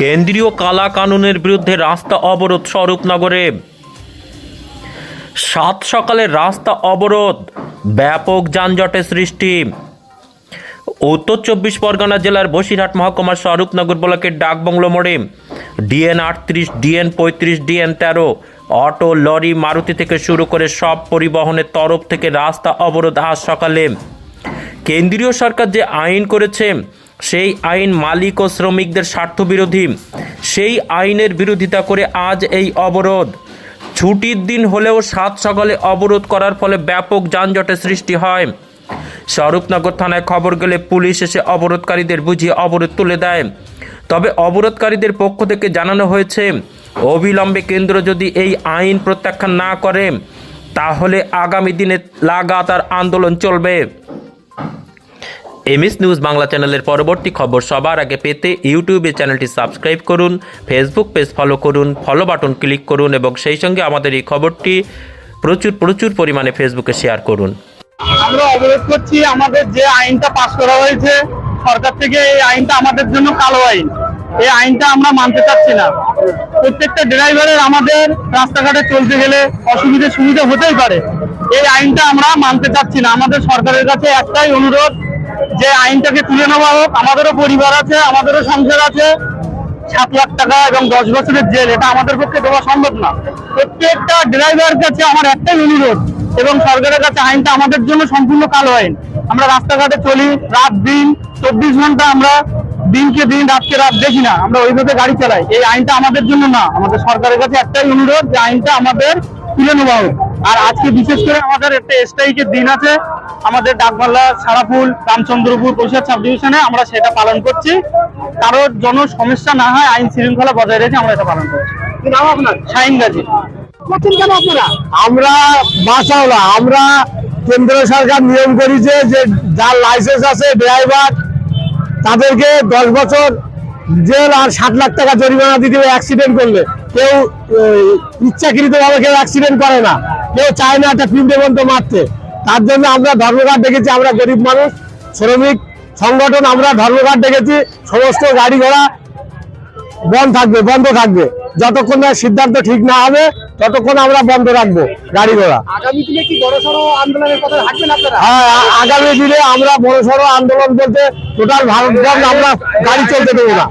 কেন্দ্রীয় কালা কানুনের বিরুদ্ধে রাস্তা অবরোধ স্বরূপনগরে। সাত সকালে রাস্তা অবরোধ, ব্যাপক যানজটের সৃষ্টি। উত্তর চব্বিশ পরগনা জেলার বসিরহাট মহকুমার স্বরূপনগর ব্লকের ডাকবংলো মোড়ে ডিএন আটত্রিশ, ডিএন পঁয়ত্রিশ, ডিএন তেরো, অটো, লরি, মারুতি থেকে শুরু করে সব পরিবহনের তরফ থেকে রাস্তা অবরোধ আজ সকালে। কেন্দ্রীয় সরকার যে আইন করেছে সেই আইন মালিক ও শ্রমিকদের স্বার্থবিরোধী। সেই আইনের বিরোধিতা করে আজ এই অবরোধ। ছুটির দিন হলেও সাত সকালে অবরোধ করার ফলে ব্যাপক যানজটের সৃষ্টি হয়। স্বরূপনগর থানায় খবর গেলে পুলিশ এসে অবরোধকারীদের বুঝিয়ে অবরোধ তুলে দেয়। তবে অবরোধকারীদের পক্ষ থেকে জানানো হয়েছে, অবিলম্বে কেন্দ্র যদি এই আইন প্রত্যাখ্যান না করে, তাহলে আগামী দিনে লাগাতার আন্দোলন চলবে। এমএস নিউজ বাংলা চ্যানেলের পরবর্তী খবর সবার আগে পেতে ইউটিউবে চ্যানেলটি সাবস্ক্রাইব করুন, ফেসবুক পেজ ফলো করুন, ফলো বাটন ক্লিক করুন এবং সেই সঙ্গে আমাদের এই খবরটি প্রচুর প্রচুর পরিমাণে ফেসবুকে শেয়ার করুন। আমরা অবরোধ করছি আমাদের যে আইনটা পাশ করা হয়েছে, সরকার থেকে এই আইনটা আমাদের জন্য কালো আইন। এই আইনটা আমরা মানতে চাচ্ছি না। প্রত্যেকটা ড্রাইভারের আমাদের রাস্তাঘাটে চলতে গেলে অসুবিধা সুবিধা হতেই পারে। এই আইনটা আমরা মানতে চাচ্ছি না। আমাদের সরকারের কাছে একটাই অনুরোধ যে আইনটাকে তুলে নেওয়া হোক, আমাদেরও পরিবার আছে, আমাদেরও সংসার আছে। সাত লাখ টাকা এবং দশ বছরের জেল, এটা আমাদের পক্ষে দেওয়া সম্ভব না। প্রত্যেকটা ড্রাইভার কাছে আমার একটাই অনুরোধ, এবং সরকারের কাছে আইনটা আমাদের জন্য সম্পূর্ণ কালো আইন। আমরা রাস্তাঘাটে চলি, রাত দিন, চব্বিশ ঘণ্টা আমরা দিনকে দিন, রাতকে রাত দেখি না, আমরা ওইভাবে গাড়ি চালাই। এই আইনটা আমাদের জন্য না। আমাদের সরকারের কাছে একটাই অনুরোধ যে আইনটা আমাদের তুলে নেওয়া হোক। আর আজকে বিশেষ করে আমাদের একটা স্ট্রাইকের দিন আছে আমাদের ডাকবাংলা সারাফুল রামচন্দ্রপুর পরিষদ সাব ডিভিশনে আমরা সেটা পালন করছি। কারও জন্য সমস্যা না হয় আইন শৃঙ্খলা বজায় রেখে আমরা এটা পালন করছি। নাম আপনার? শাহিন গাজী। করছেন কেন আপনারা? আমরা বাসাওলা আমরা কেন্দ্র সরকার নিয়ম করেছে যে যার লাইসেন্স আছে ড্রাইভার তাদেরকে দশ বছর জেল আর ষাট লাখ টাকা জরিমানা দিতে হবে অ্যাক্সিডেন্ট করলে। কেউ ইচ্ছাকৃত ভাবে কেউ অ্যাক্সিডেন্ট করে না। কেউ চায় না একটা ফিল্ডে বন্ধ মারতে। তার জন্য আমরা ধর্মঘাট ডেকেছি আমরা গরিব মানুষ শ্রমিক সংগঠন আমরা ধর্মঘাট ডেকেছি সমস্ত গাড়ি ঘোড়া বন্ধ থাকবে বন্ধ থাকবে। যতক্ষণ না সিদ্ধান্ত ঠিক না হবে ততক্ষণ আমরা বন্ধ রাখব গাড়ি ঘোড়া। আগামী দিনে কি বড় আন্দোলনের কথা থাকবেন আপনারা? হ্যাঁ আগামী দিনে আমরা বড় সড়ো আন্দোলন বলতে টোটাল ভারতবর্ষ আমরা গাড়ি চলতে দেবো না।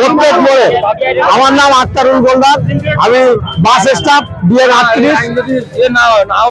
প্রত্যেক মোড়ে। আমার নাম আক্তারুল গোলদার আমি বাস স্টাফ ডিএন আটত্রিশ।